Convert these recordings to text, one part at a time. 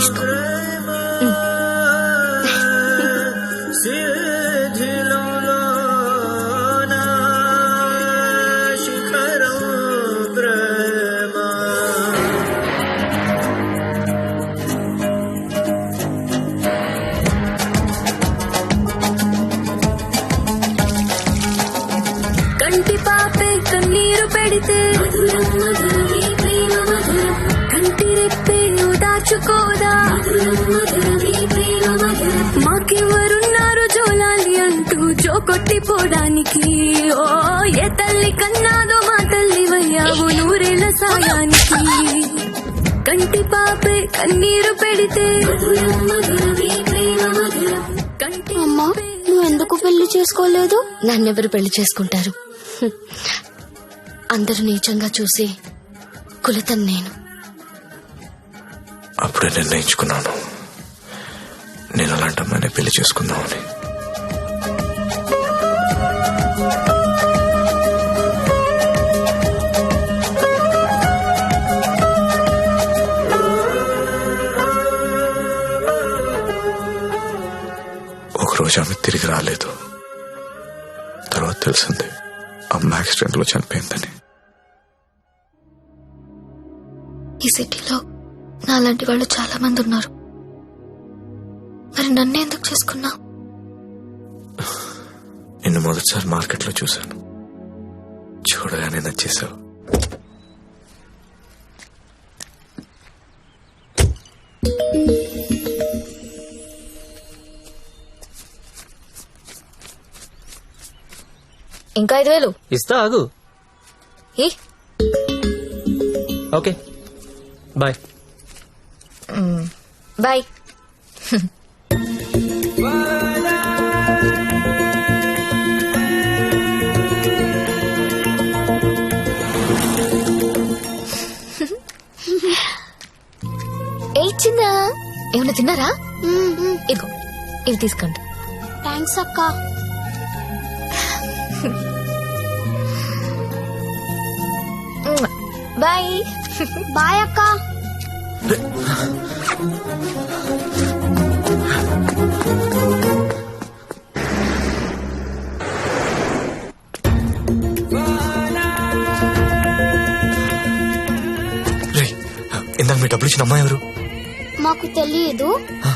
తీసుకో కంటి మధురం మాకెవరున్నారు జోలాలి అంటూ జో కొట్టిపోవడానికి ఓ ఏ తల్లి కన్నాదో మా తల్లి వయ్యావు నూరేళ్ళ సాయానికి. కంటి పాపే కన్నీరు పెడితే. అమ్మా నువ్వు ఎందుకు పెళ్ళి చేసుకోలేదు? నన్నెవరు పెళ్ళి చేసుకుంటారు. అందరూ నీచంగా చూసి కులతను నేను. అప్పుడే నిర్ణయించుకున్నాను. నేను అలాంటి అమ్మాయిని పెళ్ళి చేసుకుందామని. ఒకరోజు ఆమె తిరిగి రాలేదు. తర్వాత తెలిసింది అమ్మ యాక్సిడెంట్లో చనిపోయిందని. ఈ సిటీలో నాలాంటి వాళ్ళు చాలా మంది ఉన్నారు. మరి నన్ను ఎందుకు చేసుకున్నావు? నిన్ను మొదటిసారి మార్కెట్లో చూశాను. చూడగానే నచ్చేసావు ఇంకా ఐదు వేలు? ఇస్తా ఆగు. ఏ? ఓకే. బాయ్. బాయ్ ఏ చిన్న ఏమైనా తిన్నారా? ఇదిగో ఇవి తీసుకోండి. థ్యాంక్స్ అక్క. బాయ్ బాయ్ అక్క. ఇందాక మీ డబ్బులు ఇచ్చిన అమ్మాయి ఎవరు? మాకు తెలియదు.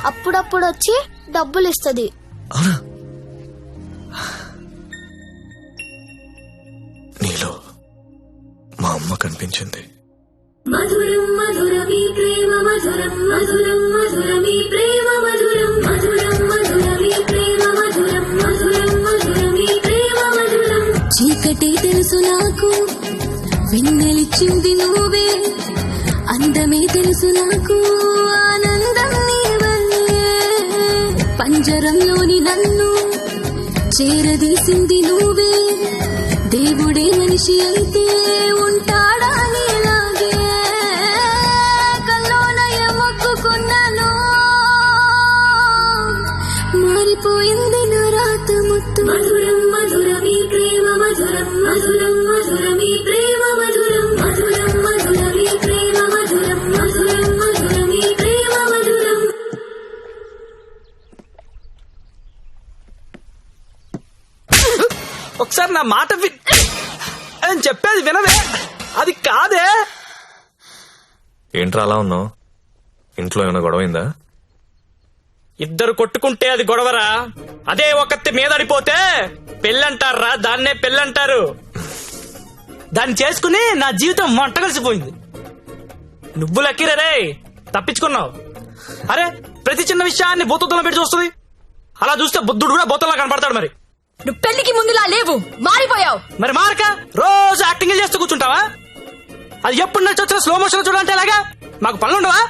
అప్పుడప్పుడు వచ్చి డబ్బులు ఇస్తది. అవునా? నాకు వెన్నెలిచ్చింది నువ్వే. అందమే తెలుసు నాకు ఆనందం పంజరంలోని నన్ను చేరదీసింది నువ్వే. దేవుడే మనిషి అయితే మారిపోయింది నా రాత ముత్తు? మధురం మధురమీ ప్రేమ మధురం మధురం మధురమీ ప్రేమ మధురం మధురం మధురమీ ప్రేమ మధురం మధురం మధురమీ ప్రేమ మధురం. ఒకసారి నా మాట వి అని చెప్పేది వినవే. అది కాదే. ఏంట్రా అలా ఉన్నావు? ఇంట్లో ఏమైనా గొడవైందా ఇద్దరు కొట్టుకుంటే అది గొడవరా? అదే ఒకటి మీదడిపోతే పెళ్ళంటారా? దాన్నే పెళ్ళంటారు. దాన్ని చేసుకుని నా జీవితం మంట కలిసిపోయింది. నువ్వు లక్కీరే రే తప్పించుకున్నావు. అరే ప్రతి చిన్న విషయాన్ని బోతుల్లో పెట్టి చూస్తుంది. అలా చూస్తే బుద్ధుడు కూడా బోతుల్లో కనపడతాడు మరి. నువ్వు పెళ్ళికి ముందులా లేవు మారిపోయావు. మరి మారక? రోజు యాక్టింగ్ చేస్తూ కూర్చుంటావా? అది ఎప్పుడు నడిచి వచ్చిన స్లో మోషన్ చూడాలంటే ఎలాగా? మాకు పనులు ఉండవా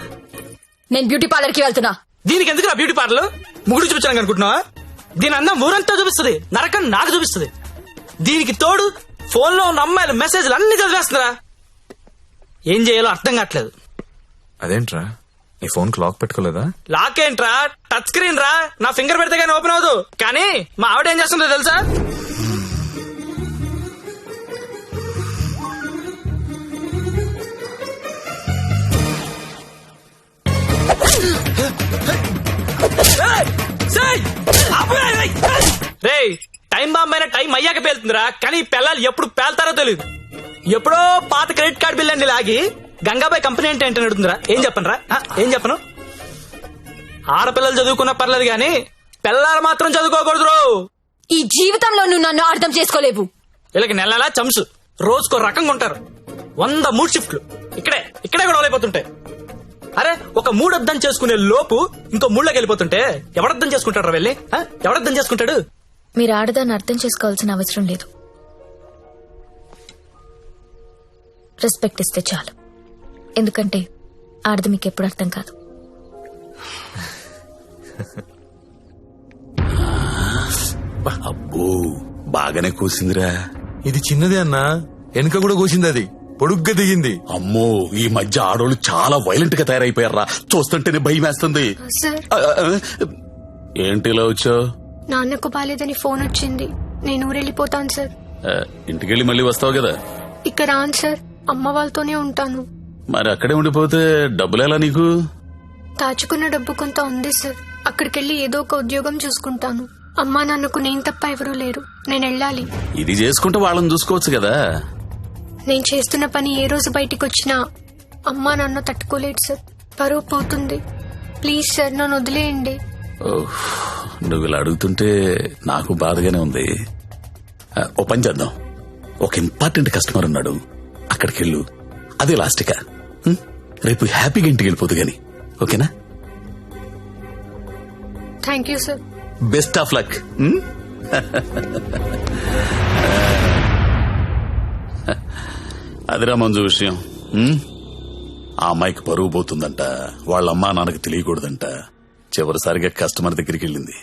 నేను బ్యూటీ పార్లర్కి వెళ్తున్నా. దీనికి ఎందుకు నా బ్యూటీ పార్లర్ ముగుడు చూపించడానికి అనుకుంటున్నావా? దీని అందం ఊరంతా చూపిస్తుంది నరకం నాకు చూపిస్తుంది. దీనికి తోడు ఫోన్లో ఉన్న అమ్మాయిల మెసేజ్లు అన్ని చదివేస్తుందిరా ఏం చేయాలో అర్థం కావట్లేదు. అదేంట్రా? నీ ఫోన్కి లాక్ పెట్టుకోలేదా? లాక్ ఏంట్రా? టచ్ స్క్రీన్ రా? నా ఫింగర్ పెడితే కానీ ఓపెన్ అవ్వదు. కానీ మా ఆవిడ ఏం చేస్తుందో తెలుసా? రే టైం బాంబ్ అయినా టైం అయ్యాక పేలుతుందిరా కానీ పిల్లలు ఎప్పుడు పేల్తారో తెలియదు ఎప్పుడో పాత క్రెడిట్ కార్డు బిల్ అండి లాగి గంగాబాయ్ కంపెనీ అంటే ఏంటని అడుగుతుందిరా? ఏం చెప్పను రా ఏం చెప్పను? ఆడపిల్లలు చదువుకున్నా పర్లేదు కానీ పిల్లలు మాత్రం చదువుకోకూడదు. ఈ జీవితంలో నువ్వు నన్ను అర్థం చేసుకోలేవు. వీళ్ళకి నెలలా చంసు రోజుకో రకంగా ఉంటారు. వంద మూడు షిఫ్ట్లు. ఇక్కడే ఇక్కడే కూడా అయిపోతుంటాయి. అరే ఒక మూడు అర్థం చేసుకునే లోపు ఇంకో మూడులోకి వెళ్ళిపోతుంటే ఎవడర్థం చేసుకుంటాడు వెళ్ళి? ఆ? ఎవడర్థం చేసుకుంటాడు? మీరు ఆడదాన్ని అర్థం చేసుకోవాల్సిన అవసరం లేదు. రెస్పెక్ట్ ఇస్తే చాలు. ఎందుకంటే ఆడది మీకు ఎప్పుడు అర్థం కాదు. అబ్బో బాగానే కూసిందిరా. ఇది చిన్నదే అన్నా. వెనుక కూడా కూసింది అది. పొడుగ్గా దిగింది అమ్మో ఈ మధ్య ఆడోళ్ళు చాలా వైలెంట్గా తయారైపోయారా. చూస్తుంటేనే భయం వేస్తుంది సార్ ఏంటి ఇలా వచ్చావు? నాన్నకు బాలేదని ఫోన్ వచ్చింది. నేను ఊరెళ్ళిపోతాను సార్. ఇంటికెళ్ళి మళ్ళీ వస్తావు కదా? ఇక్కడ రాను సార్. అమ్మ వాళ్ళతోనే ఉంటాను. మరి అక్కడే ఉండిపోతే డబ్బులు ఎలా నీకు? దాచుకున్న డబ్బు కొంత ఉంది సార్. అక్కడికెళ్ళి ఏదో ఒక ఉద్యోగం చూసుకుంటాను. అమ్మా నాన్నకు నేను తప్ప ఎవరూ లేరు. నేను వెళ్ళాలి. ఇది చేసుకుంటే వాళ్ళని చూసుకోవచ్చు కదా. నేను చేస్తున్న పని ఏ రోజు బయటికి వచ్చినా అమ్మా నాన్న తట్టుకోలేడు సార్. పరువు పోతుంది. ప్లీజ్ సార్ నన్ను వదిలేయండి. ఓహ్, నువ్వు ఇలా అడుగుతుంటే నాకు బాధగానే ఉంది. ఆ, ఓ పని చేద్దాం. ఒక ఇంపార్టెంట్ కస్టమర్ ఉన్నాడు. అక్కడికి వెళ్ళు అదే లాస్ట్గా. హ్మ్? రేపు హ్యాపీగా ఇంటికి వెళ్ళిపోదు గాని. ఓకేనా? Thank you sir. Best of luck. అదిరా మంజు విషయం. ఆ అమ్మాయికి పరువు పోతుందంట. వాళ్ళ అమ్మా నాన్నకి తెలియకూడదంట. చివరిసారిగా కస్టమర్ దగ్గరికి వెళ్ళింది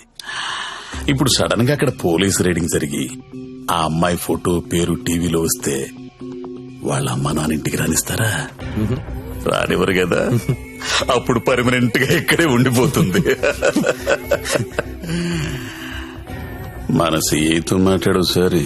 ఇప్పుడు సడన్గా అక్కడ పోలీస్ రైడింగ్ జరిగి ఆ అమ్మాయి ఫోటో పేరు టీవీలో వస్తే వాళ్ళ అమ్మా నాన్న ఇంటికి రానిస్తారా? రానివ్వరు కదా. అప్పుడు పర్మనెంట్గా ఇక్కడే ఉండిపోతుంది. మన సీతో మాట్లాడు సరే.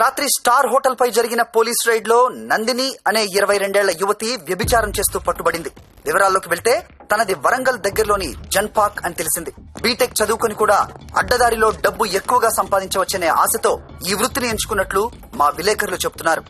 రాత్రి స్టార్ హోటల్ పై జరిగిన పోలీస్ రైడ్లో నందిని అనే ఇరవై రెండేళ్ళ యువతి వ్యభిచారం చేస్తూ పట్టుబడింది. వివరాల్లోకి వెళ్తే తనది వరంగల్ దగ్గరలోని జన్పాక్ అని తెలిసింది. బీటెక్ చదువుకొని కూడా అడ్డదారిలో డబ్బు ఎక్కువగా సంపాదించవచ్చనే ఆశతో ఈ వృత్తిని ఎంచుకున్నట్లు మా విలేకరులు చెబుతున్నారు